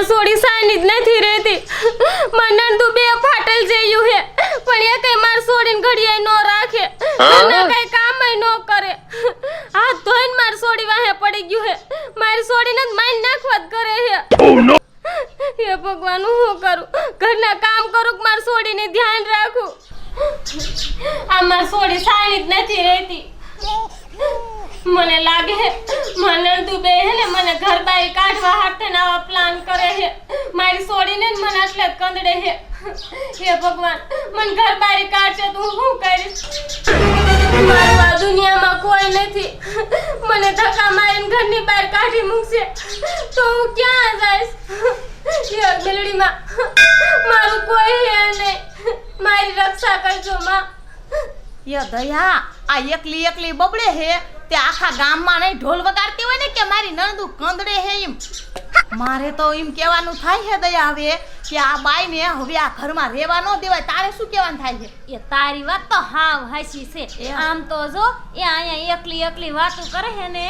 માર સોડી સાની જ નથી રહેતી. મને નંદુ બે ફાટલ જેયું હે પણ એ કઈ માર સોડીને ઘડીએ નો રાખે. અને કઈ કામય નો કરે. આ ધોઈને માર સોડી વાહે પડી ગયું હે. મારી સોડીને જ માઈન નાખવા જ કરે હે. હે ભગવાન હું કરું? ઘરના કામ કરું કે માર સોડીને ધ્યાન રાખું? આ માર સોડી સાની જ નથી રહેતી. મને લાગે હે, મને દુબે હે ને મને ઘર બારી કાઢવા ને આવા પ્લાન કરે હે. મારી સોડીને ને મને આટલે કંદડે હે. હે ભગવાન, મને ઘર બારી કાઢશે તો શું કરીશ? મારવા દુનિયામાં કોઈ નથી. મને ધક્કા મારીને ઘરની બહાર કાઢી મૂકશે. તો હું ક્યાં જઈશ? હે બિલડીમાં મારું કોઈ હે નહીં. મારી રક્ષા કરજો, માં. ય દયા, આ એકલી એકલી બબડે હે. તે આખા ગામમાં નહીં ઢોલ વગાડતી હોય ને કે મારી નણદુ કંદડે હે એમ. મારે તો એમ કહેવાનું થાય છે દયા હવે કે આ બાઈને હવે આ ઘરમાં રહેવા ન દેવાય. તારે શું કહેવાનું થાય છે? એ તારી વાત તો હાવ હાસી છે. આમ તો જો એ અહીંયા એકલી એકલી વાતો કરે છે ને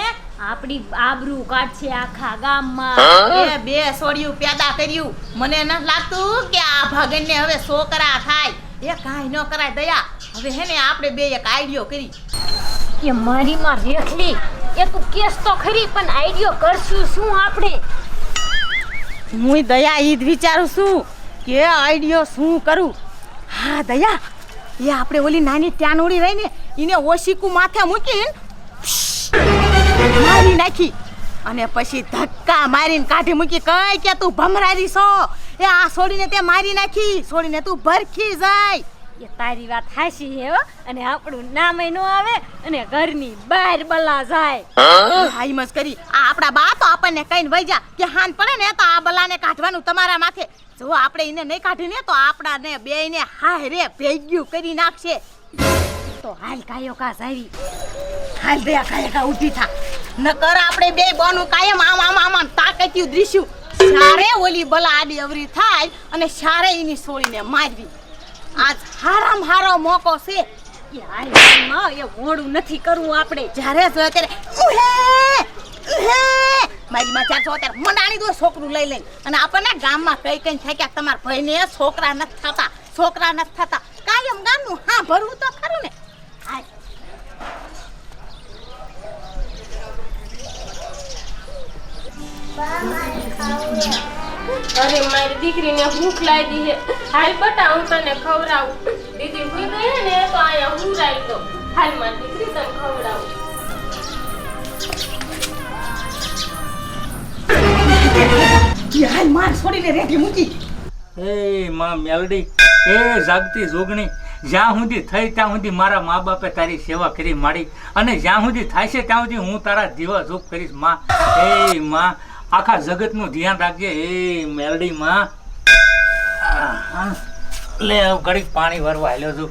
આપણી આબરૂ કાઢશે આખા ગામમાં. એ બે સોડિયું પેદા કર્યું. મને ન લાગતું કે આ ભાગનને હવે છોકરા થાય. એ કાંઈ ન કરાય દયા. હવે હે ને આપણે બે એક આઈડિયો કરી. એ મારી માં રેખલી એ તું કેસ તો ખરી, પણ આઈડિયો કરશું શું આપણે? હું દયા ઈ જ વિચારું છું કે આઈડિયો શું કરું? હા, દયા, એ આપણે ઓલી નાની ત્યાનોડી રહી ને એને ઓશીકું માથે મૂકીને મારી નાખી. અને પછી ધક્કા મારીને કાઢી મૂકી કઈ કે તું ભમરારી છો. એ આ છોડીને તે મારી નાખી. છોડીને તું ભરખી જાય. એ તારી વાત હાચી હે હો. અને આપણું નામે નો આવે અને ઘરની બહાર બલા જાય. હાઈ મસ કરી. આ આપણા બા તો આપણને કહીને વૈજા કે હાન પડે ને તો આ બલાને કાઢવાનું તમારા માથે. જો આપણે એને નહીં કાઢીને તો આપણાને બેયને હાય રે ભેગ્યું કરી નાખશે. તો હાલ કાયો કા સારી હાલ દયા કાયો કા ઊભી થા. નકર આપણે બે બોનું કાયમ આમ આમ આમ આમ તાકત્યું દ્રીશ્યું. સારે ઓલી બલા આડી અવરી થાય અને સારે એની સોળીને મારવી. આજ હારામ હારો મોકો છે. એ મોડું નથી કરવું આપણે. જ્યારે જો અત્યારે ઉહે મારી માં ચાર અત્યારે મંડાણી દો છોકરું લઈ લઈને. અને આપણને ગામમાં કઈ કઈ થાય કે તમારા ભાઈને છોકરા નથી થતા, છોકરા નથી થતા. કાયમ ગામનું હા ભરવું તો ખરું ને. હાય. અરે મારી દીકરીને ભૂખ લાગી છે. હાલ બટા હું તને ખવડાવું. દીદી ભૂખ ગઈ હે ને તો અહીંયા હું રાઈ દો હાલ મારી દીકરી તને ખવડાવું. હાલ માર છોડીને રેડી મૂકી. એ માં મેલડી એ જાગતી જોગણી જ્યાં સુધી થઈ ત્યાં સુધી મારા મા બાપે તારી સેવા કરી માડી અને જ્યાં સુધી થાય છે ત્યાં સુધી હું તારા દીવા જોગ કરીશમાં. એ માં આખા જગતનું ધ્યાન રાખજે. એ મેલડી માં આહા. લે ઘડીક પાણી ભરવા હાલ્યો છું.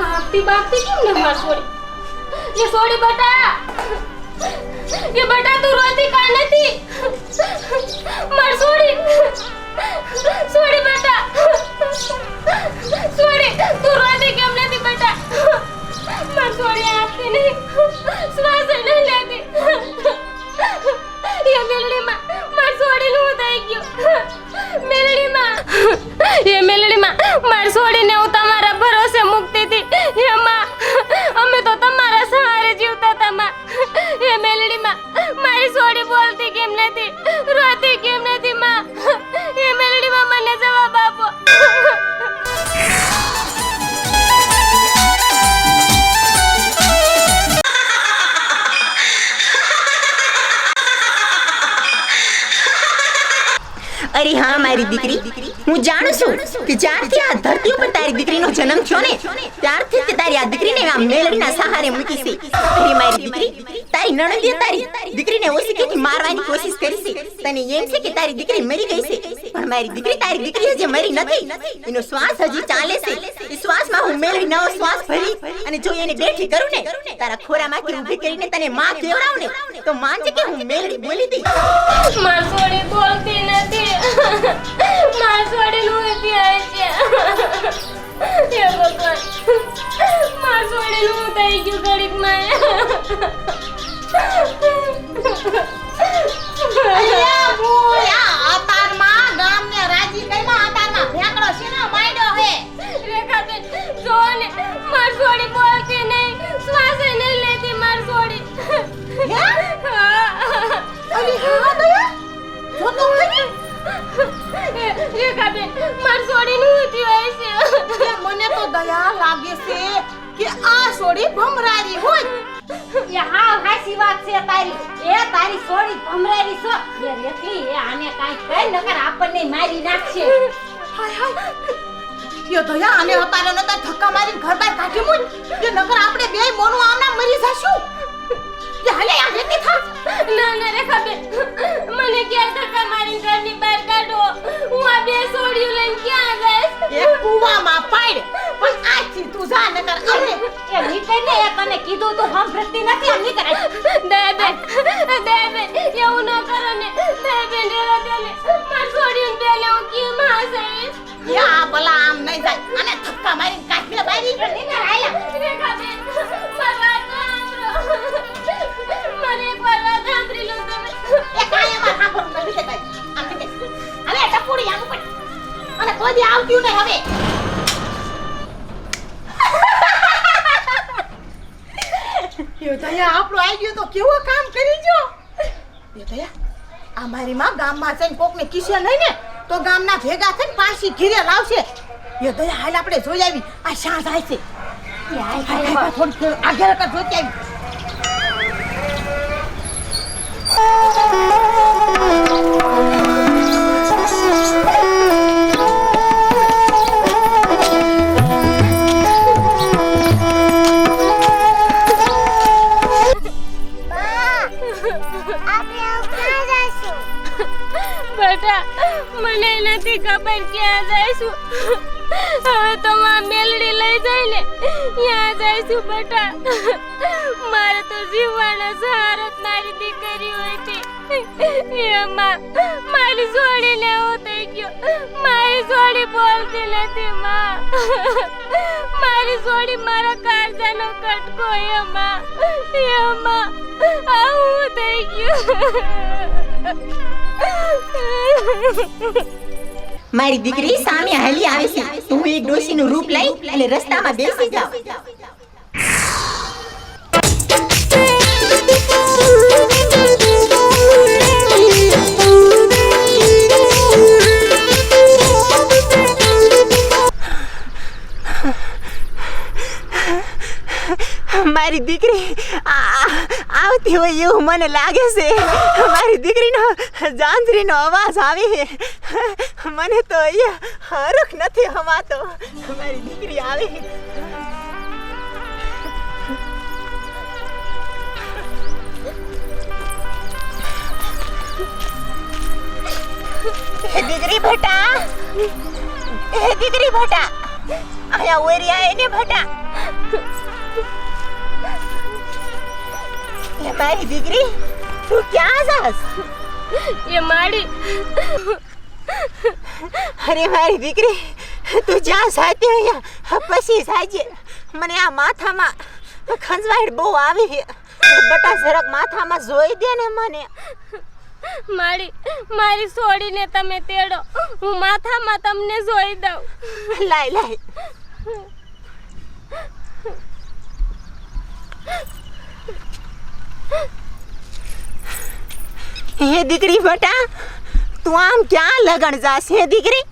આપતી બાપતી કેમ ને મારી છોડી એ છોડી બટા એ બટા તું રોતી કા નથી મારી છોડી છોડી બટા છોડી તું રોતી કેમ નથી બટા મારી છોડી આપતી નહીં શ્વાસ અરે હા, મારી દીકરી. હું જાણું છું કે જ્યારથી આ ધરતી ઉપર તારી દીકરીનો જન્મ થયો ને, ત્યારથી તે તારી આ દીકરીને આ મેલડીના સહારે મૂકી છે. અરે મારી દીકરી તારી. નણંદીએ તારી. દીકરીને ઓછી મારવાની કોશિશ કરી છે. તને એમ છે કે તારી દીકરી મરી ગઈ છે. પણ મારી દીકરી તારી દીકરી હજી મરી નથી. એનો શ્વાસ હજી ચાલે છે. એ શ્વાસમાં હું મેળવી નવો શ્વાસ ભરી અને જો એને બેઠી કરું ને તારા ખોરામાંથી ઊભી કરીને તને માં કેવડાવું ને તો માનજે કે હું મેળવી બોલી હતી માર બોલતી નથી. માર સોડી ઊંઘી આવે છે. હે ભગવાન. મારનું થઈ ગયું ગરીબ અલ્યા મને તો દયા લાગે છે કે આ સોડી ભમરારી હોય. એ હાવ હાસી વાત છે તારી. એ તારી સોડી ભમરારી છો. એ રેખી એ આને કાંઈ કહે નકર આપણને મારી નાખશે. હાય હાય. યો દયા આને અતારે નતા ધક્કા મારીને ઘર બહાર કાઢી કે નકર આપણે બેય મોનું આમના મરી જશું. કે હાલે આ થા. ના ના રેખાબેન મને ક્યાં ધક્કા મારીને ઘરની બહાર કાઢો. હું આ બે સોડિયું લઈને ક્યાં પાડ પણ તું જા નકર અરે! એ નીકળ ને એ તને કીધું તું સાંભળતી નથી એમ નીકળ દે દેબેન એવું ન કરો ને દેબેન રેવા દે ને માર સોડિયું બેલે હું કેમ હસઈશ યા ભલા આમ નહીં જાય. અને ધક્કા મારીને કાઢી લે બારી નીકળ હાલા રેખાબેન માર વાત તો સાંભળો મને એક વાર વાત સાંભળી લો તમે. એ કાયમાં સાંભળું નથી તે ભાઈ. આમ કે હવે ટપુડી આમ ઉપર. અને કોઈ દી આવતી નહીં હવે. યો દયા આપણો આવી ગયો તો કેવો કામ કરી જો યો દયા આ મારી માં ગામમાં છે ને કોકને કિસ્સે નહીં ને તો ગામના ભેગા થઈને પાછી ઘીરે લાવશે. યો દયા હાલ આપણે જોઈ આવી. આ શા જાય છે. હાય હાય હાય થોડી આગળ જોતી આવી. ત્યાં જઈશું બેટા. મારે તો જીવવાનો સહારો મારી દીકરી હોય છે. એમાં મારી જોડી લેવો થઈ ગયું. મારી જોડી બોલતી નથી માં. મારી જોડી મારા કાળજાનો કટકો એમાં એમાં આવું થઈ ગયું. મારી દીકરી સામે હાલી આવે છે. તું એક ડોશીનું રૂપ લઈ અને રસ્તામાં બેસી જાવ. મારી દીકરી આવતી હોય એવું મને લાગે છે. જાંજરીનો અવાજ આવી. મને તો અહીંયા હરખ નથી હમાતો. મારી દીકરી આવી. એ દીકરી ભટા. એ દીકરી ભટા. અહીંયા ઓરિયા એને ભટા. એ મારી દીકરી, તું ક્યાં જાસ એ માડી અરે મારી દીકરી તું જ્યાં સાચી અહીંયા પછી સાજે મને આ માથામાં ખંજવાળ બહુ આવી છે. બટા જરાક માથામાં જોઈ દે ને મને. માડી મારી છોડીને તમે તેડો. હું માથામાં તમને જોઈ દઉં. લાય લાય. હે દીકરી બટા તું આમ ક્યાં લગણ જાસ હે દીકરી?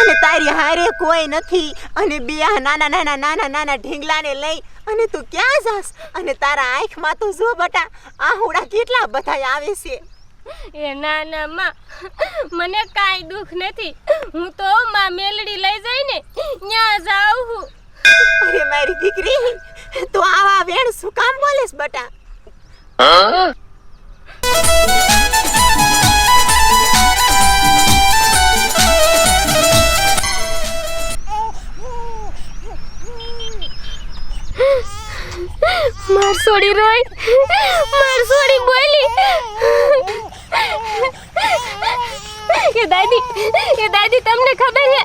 અને તારી હારે કોઈ નથી. અને બે આ નાના નાના નાના નાના ઢીંગલાને લઈ અને તું ક્યાં જાસ? અને તારા આંખમાં તો જો બટા આહુડા કેટલા બધા આવે છે. એ ના ના માં મને કાંઈ દુઃખ નથી. હું તો માં મેલડી લઈ જઈને ત્યાં જાઉં છું અરે મારી દીકરી તું આવા વેણ શું કામ બોલેસ બટા? માર સોડી રોય. માર સોડી બોલી. કે દાદી કે દાદી તમને ખબર છે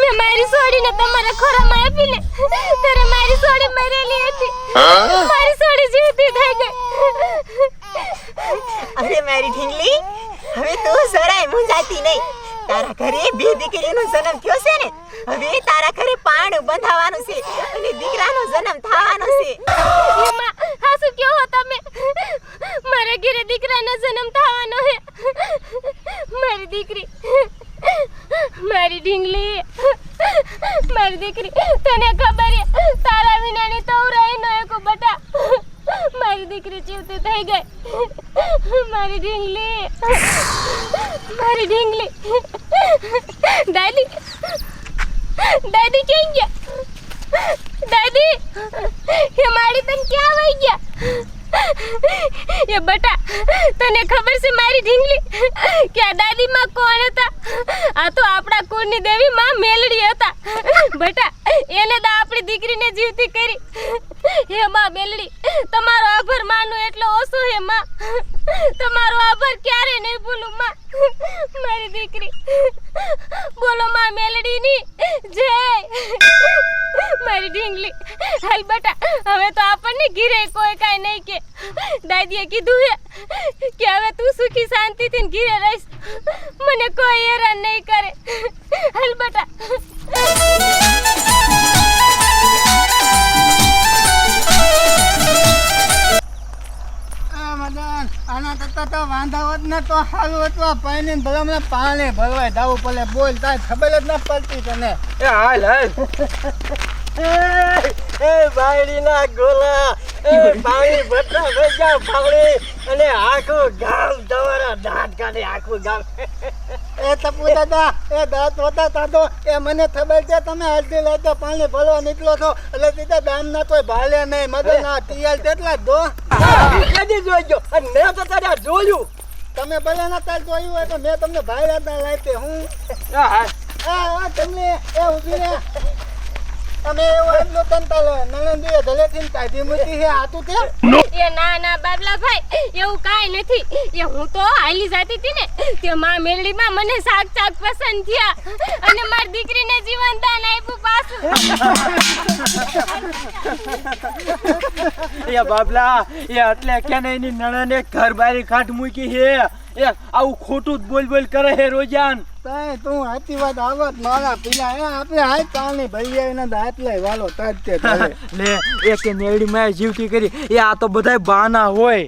મેં મારી સોડીને તમારા ખોરામાં આપીને ત્યારે મારી સોડી મરેલી હતી. મારી સોડી જીવતી થઈ ગઈ. અરે મારી ઢીંગલી હવે તું જરાય મૂંઝાતી નહીં. તારા ઘરે બે દીકરીનો જન્મ થયો છે ને, હવે તારા ઘરે પાણું બંધાવાનું છે અને દીકરાનો જન્મ થવાનો છે. એમાં શું કહો તમે? મારા ઘરે દીકરાનો જન્મ થવાનો છે. મારી દીકરી, મારી ઢીંગલી, મારી દીકરી, તને ખબર છે, તારા વિનાની તો હું રહી ન શકું બટા. મારી દીકરી જીવતી થઈ ગઈ મારી ઢીંગલી મારી ઢીંગલી દાદી દાદી ક્યાં ગયા? દાદી એ મારી તને ક્યાં વહી ગયા? એ બટા, તને ખબર છે મારી ઢીંગલી? કે આ દાદી માં કોણ હતા? આ તો આપણા કુળની દેવી માં મેલડી હતા. બટા, એને તો આપણી દીકરીને જીવતી કરી. હે માં મેલડી, તમારો આભાર માનું એટલો ઓછો હે માં. તમારો આભાર ક્યારે નહીં ભૂલું, માં. મારી દીકરી, બોલો માં મેલડીની જય મારી ઢીંગલી. હાલ બટા હવે તો આપણને ઘીરે કોઈ કાંઈ નહીં કે. દાદીએ કીધું હે કે હવે તું સુખી શાંતિથી ઘીરે રહીશ. મને કોઈ હેરાન નહીં કરે. હાલ બટા. આના કરતા તો વાંધા હોત ને તો હાલ હોતવા પાણી ભલા મને પાણી ભરવાય. દાવું પડે બોલ તારે ખબર જ ન પડતી તને. એ હાલ હાલ. એ બાયડીના ગોલા. એ પાણી ભેજા ફાવડી અને આખું ગામ તમારા દાંત કાઢે આખું ગામ. એ તપુ દાદા એ દાંત હોતા તા એ મને ખબર છે તમે અડધી લાઈટે પાણી ભરવા નીકળો છો. એટલે સીધા દામ ના કોઈ ભાલે નહીં મગર ના તિયાલ તેટલા દો કદી જોઈજો. અને મેં તો તારે જોયું. તમે ભલે ના તાર જોયું હોય તો મેં તમને ભાઈ રાતના લાવી હું હા. હા તમને એ ઊભી રે તમે એવું એટલું તંતાલ નણંદીએ ધલેથી કાઢી મૂકી છે આતું તે એ ના ના બાબલા ભાઈ એવું કાઈ નથી. એ હું તો હાલી જાતી હતી ને તે માં મેલડીમાં મને શાક શાક પસંદ થયા. અને મારી દીકરીને જીવન દાન આપ્યું પાછું. એ બાબલા એ એટલે કે ને એની નણંદે ઘર બારી કાઢ મૂકી હે એ આવું ખોટું જ બોલ બોલ કરે હે રોજાન. તાય તું સાચી વાત આવત મારા પીલા, એ આપણે હાથ તાલની ભરી આવીને દાંત લઈ વાલો તજ તે. લે, એક નેવડી માં જીવતી કરી, એ આ તો બધાય બહાના હોય